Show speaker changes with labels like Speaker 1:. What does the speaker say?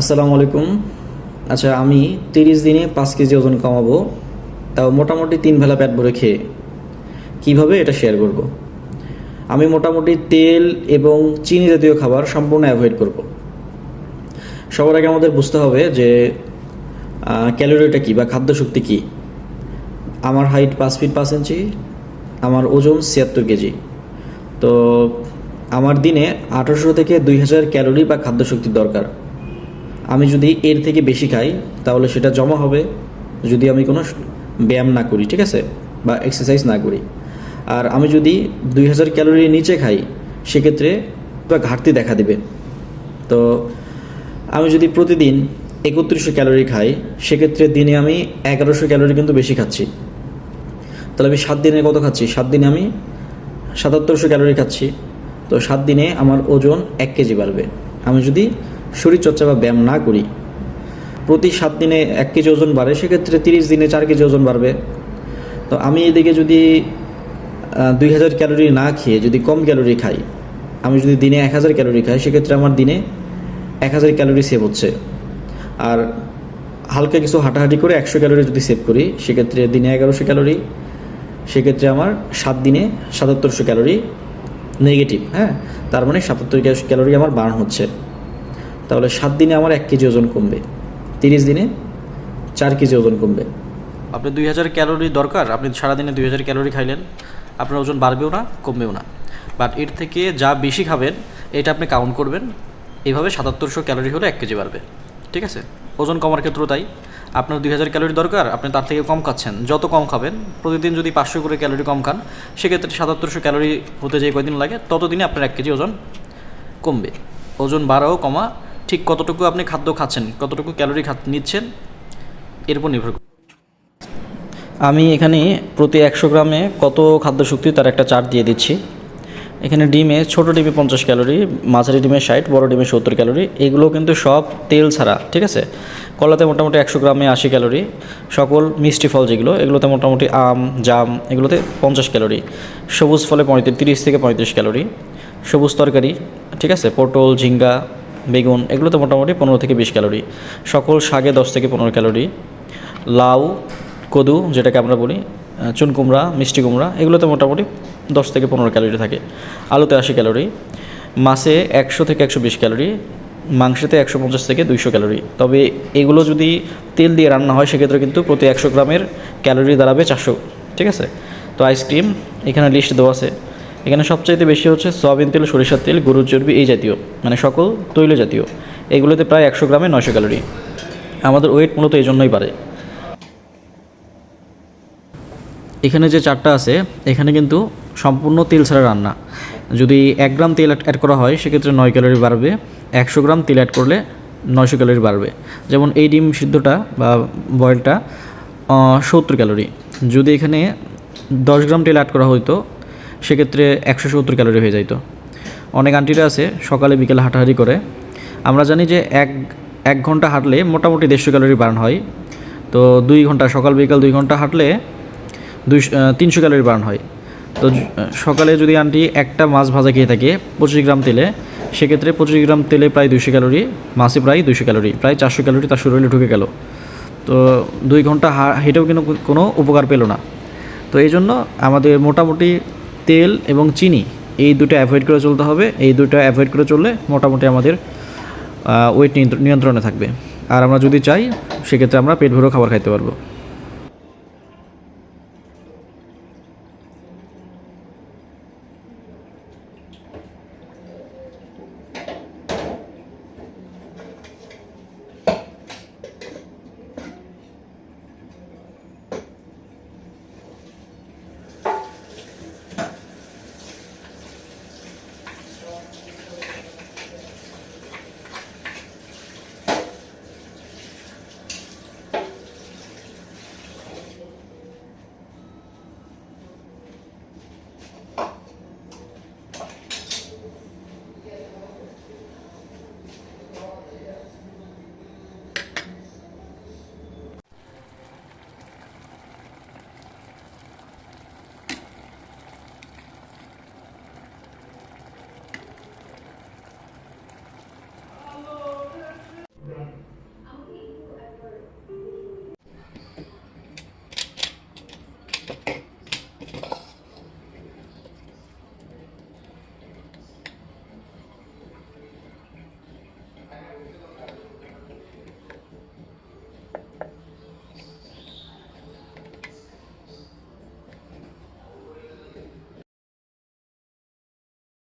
Speaker 1: আসসালামু আলাইকুম। আচ্ছা আমি তিরিশ দিনে পাঁচ কেজি ওজন কমাবো, তাও মোটামুটি তিন বেলা পেট ভরে খেয়ে। কীভাবে এটা শেয়ার করব। আমি মোটামুটি তেল এবং চিনি জাতীয় খাবার সম্পূর্ণ অ্যাভয়েড করব। সবার আগে আমাদের বুঝতে হবে যে ক্যালোরিটা কী বা খাদ্য শক্তি কী? আমার হাইট পাঁচ ফিট পাঁচ ইঞ্চি, আমার ওজন ছিয়াত্তর কেজি। তো আমার দিনে আঠারোশো থেকে দুই হাজার ক্যালোরি বা খাদ্য শক্তির দরকার। আমি যদি এর থেকে বেশি খাই, তাহলে সেটা জমা হবে যদি আমি কোনো ব্যায়াম না করি, ঠিক আছে? বা এক্সারসাইজ না করি। আর আমি যদি দুই হাজার ক্যালোরির নিচে খাই, সেক্ষেত্রে ঘাটতি দেখা দেবে। তো আমি যদি প্রতিদিন একত্রিশশো ক্যালোরি খাই, সেক্ষেত্রে দিনে আমি এগারোশো ক্যালোরি কিন্তু বেশি খাচ্ছি। তাহলে আমি সাত দিনে কত খাচ্ছি? সাত দিনে আমি সাতাত্তরশো ক্যালোরি খাচ্ছি। তো সাত দিনে আমার ওজন এক কেজি বাড়বে। আমি যদি শরীরচর্চা বা ব্যায়াম না করি। প্রতি সাত দিনে এক কেজি ওজন বাড়ে, সেক্ষেত্রে তিরিশ দিনে চার কেজি ওজন বাড়বে। তো আমি এদিকে যদি দুই হাজার ক্যালোরি না খেয়ে যদি কম ক্যালোরি খাই, আমি যদি দিনে এক হাজার ক্যালোরি খাই, সেক্ষেত্রে আমার দিনে এক হাজার ক্যালোরি সেভ হচ্ছে। আর হালকা কিছু হাঁটাহাঁটি করে একশো ক্যালোরি যদি সেভ করি, সেক্ষেত্রে দিনে এগারোশো ক্যালোরি, সেক্ষেত্রে আমার সাত দিনে সাতাত্তরশো ক্যালোরি নেগেটিভ হ্যাঁ? তার মানে সাতাত্তর ক্যালোরি আমার বার্ন হচ্ছে। তাহলে সাত দিনে আমার এক কেজি ওজন কমবে। তিরিশ দিনে চার কেজি ওজন কমবে।
Speaker 2: আপনি দুই হাজার ক্যালোরি দরকার, আপনি সারাদিনে দুই হাজার ক্যালোরি খাইলেন, আপনার ওজন বাড়বেও না, কমবেও না। বাট এর থেকে যা বেশি খাবেন, এটা আপনি কাউন্ট করবেন এইভাবে সাতাত্তরশো ক্যালোরি হলে এক কেজি বাড়বে। ঠিক আছে? ওজন কমার ক্ষেত্রেও তাই। আপনার দুই হাজার ক্যালোরি দরকার, আপনি তার থেকে কম খাচ্ছেন। যত কম খাবেন, প্রতিদিন যদি পাঁচশো করে ক্যালোরি কম খান, সেক্ষেত্রে সাতাত্তরশো ক্যালোরি হতে যে কয়দিন লাগে, ততদিনে আপনার এক কেজি ওজন কমবে। ওজন বাড়াও, কমা ঠিক কতটুকু আপনি খাদ্য খাচ্ছেন, কতটুকু ক্যালোরি নিচ্ছেন, এর উপর নির্ভর করে।
Speaker 1: আমি এখানে প্রতি একশো গ্রামে কত খাদ্য শক্তি তার একটা চার্ট দিয়ে দিচ্ছি। এখানে ডিমে ছোট ডিমে পঞ্চাশ ক্যালোরি, মাঝারি ডিমে ষাট, বড় ডিমে সত্তর ক্যালোরি, এগুলো কিন্তু সব তেল ছাড়া, ঠিক আছে? কলাতে মোটামুটি একশো গ্রামে আশি ক্যালোরি, সকল মিষ্টি ফল যেগুলো, এগুলোতে মোটামুটি আম, জাম, এগুলোতে পঞ্চাশ ক্যালোরি, সবুজ ফলে পঁয়ত্রিশ, তিরিশ থেকে পঁয়ত্রিশ ক্যালোরি, সবুজ তরকারি, ঠিক আছে? পটল, ঝিঙ্গা বেগুন এগুলোতে মোটামুটি পনেরো থেকে বিশ ক্যালোরি। সকল শাকে দশ থেকে পনেরো ক্যালোরি। লাউ, কদু যেটাকে আমরা বলি চুন কুমড়া, মিষ্টি কুমড়া এগুলোতে মোটামুটি দশ থেকে পনেরো ক্যালোরি থাকে। আলুতে আশি ক্যালোরি। মাছে একশো থেকে একশো বিশ ক্যালোরি। মাংসেতে একশো পঞ্চাশ থেকে দুইশো ক্যালোরি। তবে এগুলো যদি তেল দিয়ে রান্না হয়, সেক্ষেত্রে কিন্তু প্রতি একশো গ্রামের ক্যালোরি দাঁড়াবে চারশো। ঠিক আছে? তো আইসক্রিম, এখানে লিস্ট দেওয়া আছে। এখানে সবচাইতে বেশি হচ্ছে সয়াবিন তেল, সরিষার তেল, গরুর চর্বি, এই জাতীয় মানে সকল তৈল জাতীয়। এগুলোতে প্রায় একশো গ্রামে নয়শো ক্যালোরি। আমাদের ওয়েট মূলত এই জন্যই বাড়ে। এখানে যে চারটা আছে, এখানে কিন্তু সম্পূর্ণ তেল ছাড়া রান্না। যদি এক গ্রাম তেল অ্যাড করা হয়, সেক্ষেত্রে নয় ক্যালোরি বাড়বে। একশো গ্রাম তেল অ্যাড করলে নয়শো ক্যালোরি বাড়বে। যেমন এই ডিম সিদ্ধটা বা বয়েলটা সত্তর ক্যালোরি। যদি এখানে দশ গ্রাম তেল অ্যাড করা হতো সেক্ষেত্রে একশো সত্তর ক্যালোরি হয়ে যাইতো। অনেক আন্টিরা আছে, সকালে বিকেলে হাঁটাহাঁটি করে। আমরা জানি যে এক এক ঘণ্টা হাঁটলে মোটামুটি দেড়শো ক্যালোরি বার্ন হয়। তো দুই ঘণ্টা, সকাল বিকাল দুই ঘণ্টা হাঁটলে দুই তিনশো ক্যালোরি বার্ন হয়। তো সকালে যদি আন্টি একটা মাছ ভাজা খেয়ে থাকে পঁচিশ গ্রাম তেলে, সেক্ষেত্রে পঁচিশ গ্রাম তেলে প্রায় দুইশো ক্যালোরি, মাছে প্রায় দুইশো ক্যালোরি, প্রায় চারশো ক্যালোরি তার শরীরে ঢুকে গেল। তো দুই ঘণ্টা হেঁটেও কিন্তু কোনো উপকার পেল না। তো এই জন্য আমাদের মোটামুটি তেল এবং চিনি, এই দুটো অ্যাভয়েড করে চলতে হবে। এই দুটো অ্যাভয়েড করে চললে মোটামুটি আমাদের ওয়েট নিয়ন্ত্রণে থাকবে। আর আমরা যদি চাই, সেক্ষেত্রে আমরা পেট ভরেও খাবার খাইতে পারব।